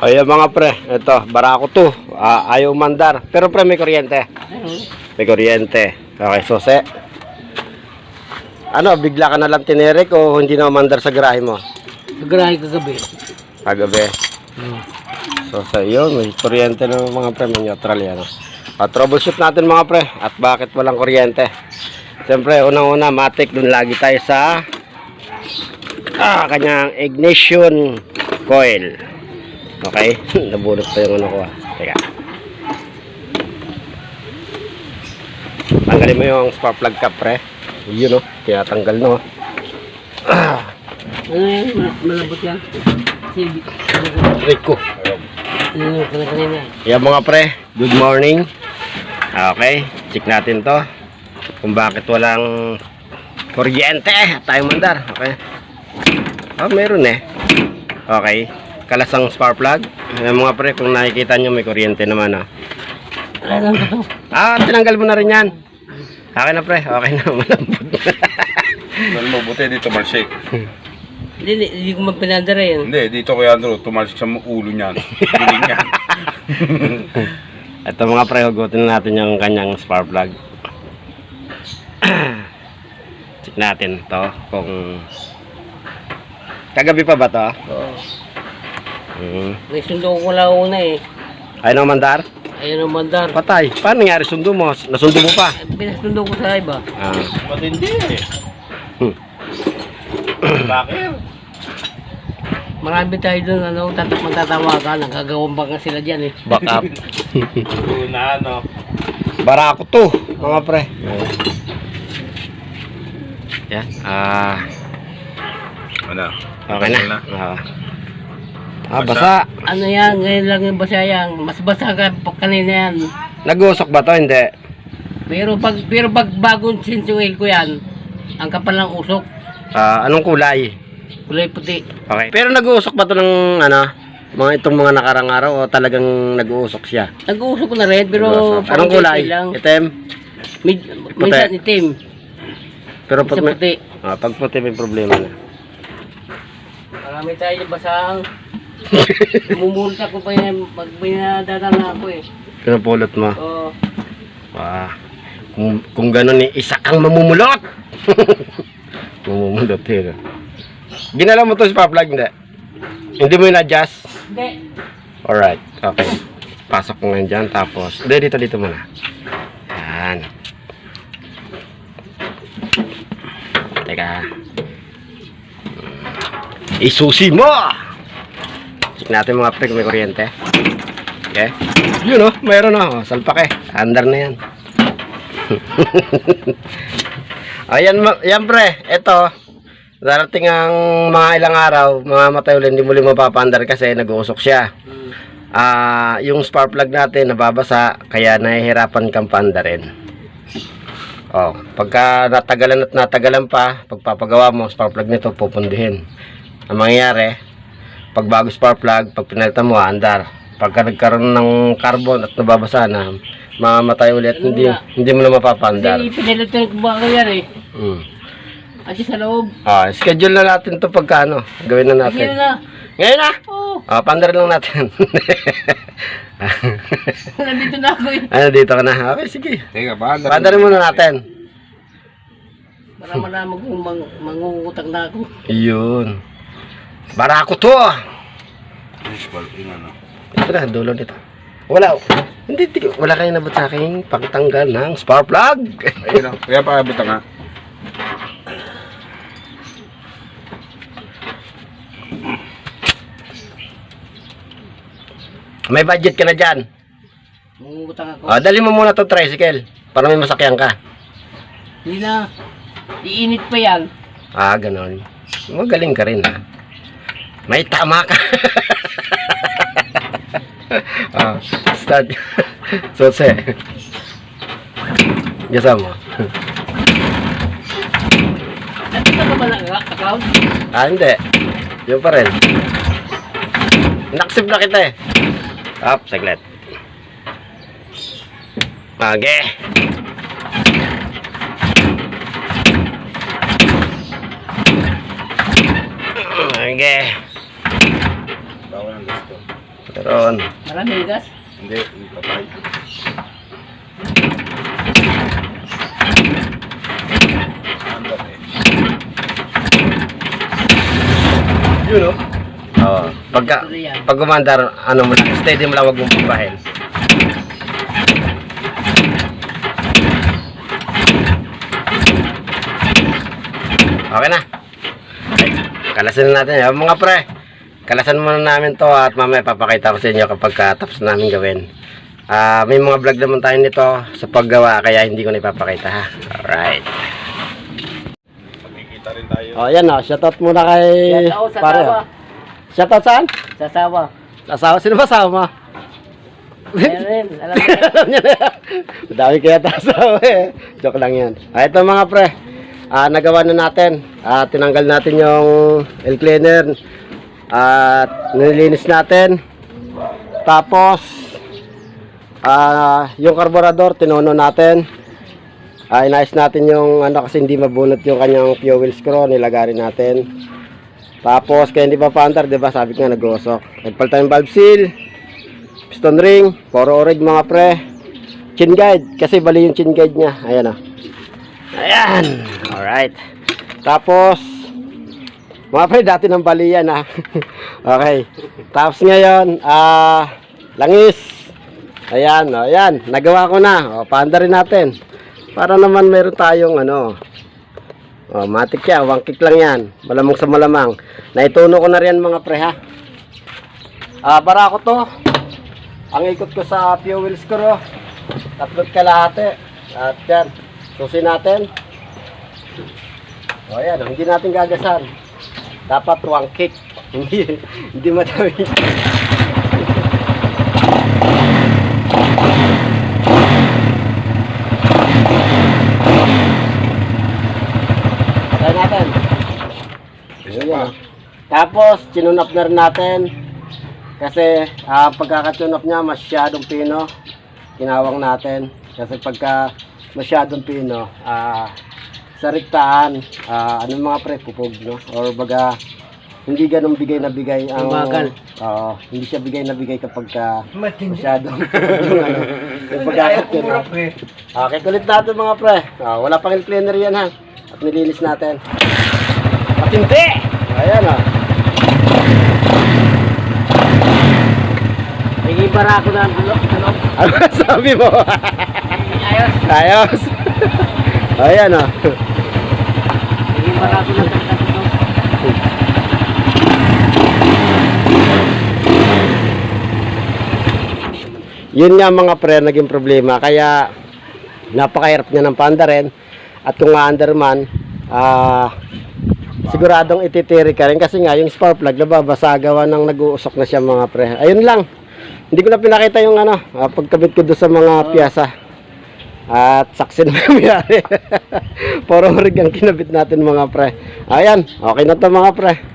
Ayan mga pre, ito, barako to. Ah, ayaw mandar. Pero pre, may kuryente. May kuryente. Okay, sose. Ano, bigla ka na lang tinirik o hindi na mandar sa garahe mo? Nagarahe kagabi. Kagabi. So sa yun, may kuryente ng mga pre, may neutral yan. ah. At troubleshoot natin mga pre, at bakit walang kuryente. Siyempre, unang-una, matik dun lagi tayo sa ah, kanyang ignition coil. Okay? Nabulot pa yung ano ko ah. Teka. Tanggalin mo yung spark plug cap pre. Yun oh, tinatanggal no. Ano yan? Mal- Malambot yan. Silbi. Rico. Ano? Yan mga pre, good morning. Okay, check natin to. Kung bakit walang kuryente tayo mandar. Okay. Oh, meron eh. Okay. Kalasang spark plug. Yan mga pre, kung nakikita nyo may kuryente naman ah. Ano ba to? Ah, tinanggal mo na rin yan. Okay na pre, okay na. Malambot na. Ano mo, buti dito tumalsik. Hindi, hindi, hindi ko mapinadara yan. Hindi, dito kay Andrew, tumalsik sa ulo niyan. Biling niya. Ito mga pre, hugutin natin yung kanyang spark plug. check natin to kung kagabi pa ba to? Oo. Hmm. May sundo ko wala una eh. Ayaw na mandar? Ayun ang mandar. Patay. Paano nangyari sundo mo? Nasundo mo pa? Eh, Pinasundo ko sa iba. Ah. Matindi eh. Hmm. Bakit? Marami tayo doon, ano, tatak magtatawagan. Nagagawang baka sila dyan eh. Back up. Una, ano. Barako to, mga pre. Yan. Ah, Ano? okay na. na. Ah. Ah, basa. Ano yan, ngayon lang yung basa yan. Mas basa ka pa kanina yan. Nag-uusok ba to? Hindi. Pero pag, pero pag bagong sensual ko yan, ang kapal ng usok, Ah, anong kulay? kulay puti. Okay. Pero nag-uusok ba to ng ano? Mga itong mga nakarang araw o talagang nag-uusok siya? Nag-uusok ko na rin, pero Nag-uusok. Anong kulay? lang. Itim? Mid, minsan itim, Pero pag may, puti. ah, pag puti may problema na. Marami tayo yung basang. Mumulta ko pa yan pag binadadala ako eh. Pinapulot mo. Oo. Ah, kung, kung gano'n eh, isa kang mamumulot. mamumulot eh. Ginalaw mo to sa plug, hindi? Hindi mo in-adjust? Hindi. Alright, okay. Pasok ko ngayon dyan, tapos, hindi, dito, dito muna. Yan. Teka. Isusi mo! Check natin mga pre kung may kuryente. Okay. Yun oh, mayroon oh. Salpak eh. Andar na yan. Ayan, yan pre. Ito. Darating ang mga ilang araw, mga ulit, hindi muli mapapandar kasi nag-uusok siya. Ah, yung spark plug natin nababasa, kaya nahihirapan kang paandarin. Oh, pagka natagalan at natagalan pa, pagpapagawa mo, spark plug nito pupundihin. Ang mangyayari, pag bago spark plug, pag pinalitan mo, andar. Pagka nagkaroon ng carbon at nababasa na, mamamatay ulit, Ano hindi, nga? hindi mo na mapapandar. Kasi pinalitan ko ba yan eh. Mm. At sa loob. Ah, schedule na natin to pagka ano, gawin na natin. Ngayon na. Ngayon na! Oo. Ah, pandar lang natin. Nandito na ako eh. ano, dito ka na. Okay, sige. Teka, ba? Pandarin muna natin. Para malaman kung mang, mangungutang na ako. Yun. Barako to! Baseball, yun ano. Ito na, dulo nito. Wala. Hindi, hindi. Wala kayo nabot sa akin pagtanggal ng spark plug. Ayun o. Kaya pa, buta nga. May budget ka na dyan. Mangungutang ako. Ah, dali mo muna to tricycle para may masakyan ka. Hindi na. Iinit pa yan. Ah, ganon. Magaling ka rin ha. May tama ka. ah, start. Sose. Gasa mo. Nandito ka ba account? Ah, hindi. Yun pa rin. Naksip na kita eh. Up, saglit. Okay. Okay. Bawal ang gusto. Meron. Maraming gas. Hindi, hindi. Andar eh. Yun oh. Oo. Pagka, pag gumandar, ano mo lang, steady mo lang, wag mong bubahin. Okay na. Ay, kalasan na natin. yan. mga pre, kalasan muna namin to at mamaya papakita ko sa inyo kapag ka tapos namin gawin. Ah, may mga vlog naman tayo nito sa paggawa kaya hindi ko na ipapakita ha. Alright. Oh, yan oh. Shoutout muna kay Yan ako sa pare. oh. Shoutout saan? Sa sawa. Asawa, sino ba asawa mo? Ayan rin. Alam niya na. Madami kaya tayo asawa eh. Joke lang yan. Ah, ito mga pre. Ah, nagawa na natin. Ah, tinanggal natin yung air cleaner. At nilinis natin. Tapos, ah, yung carburetor, tinono natin. Ah, inayos natin yung ano kasi hindi mabunot yung kanyang fuel screw. Nilagarin natin. Tapos, kaya hindi pa paandar, di ba? Sabi nga nag-uusok. Nagpalitan yung valve seal, piston ring, poro orig mga pre. Chin guide, kasi bali yung chin guide niya. Ayan o. Ayan. Alright. Tapos, mga pre, dati ng bali yan ha. okay. Tapos ngayon, ah, langis. Ayan, o, ayan. Nagawa ko na. O, paanda rin natin. Para naman meron tayong ano, Oh, matik yan, kick lang yan. Malamang sa malamang. Naituno ko na rin mga pre ha. Ah, bara ko to. Ang ikot ko sa fuel screw. Tatlot kalahati. At yan. Susi natin. O yan, hindi natin gagasan. Dapat one kick. Hindi, hindi madami. Try natin. Ayan. Tapos, chinunap na rin natin. Kasi, ah, pagkakatsunap niya, masyadong pino. Kinawang natin. Kasi pagka masyadong pino, ah, sa riktaan, ah, ano mga pre, pupog, no? Or baga, hindi ganun bigay na bigay ang... Tumagal. Oo, hindi siya bigay na bigay kapag ka masyadong yung ano, yung pagkakatsunap. Okay, kulit natin mga pre. Ah, wala pang air cleaner yan ha. At nilinis natin. Matindi! Ayan ah. Nagibara ako na ang bulok. Bulok. Ano sabi mo? Ayos. Ayos. Ayan ah. Yun nga mga pre, naging problema. Kaya, napakahirap niya ng paandarin. At kung aandar man, ah, siguradong ititiri ka rin. Kasi nga, yung spark plug, nababasa gawa ng nag-uusok na siya mga pre. Ayun lang. Hindi ko na pinakita yung ano, ah, pagkabit ko doon sa mga piyasa. At saksin na nangyari. Puro rig ang kinabit natin mga pre. Ayan, okay na to mga pre.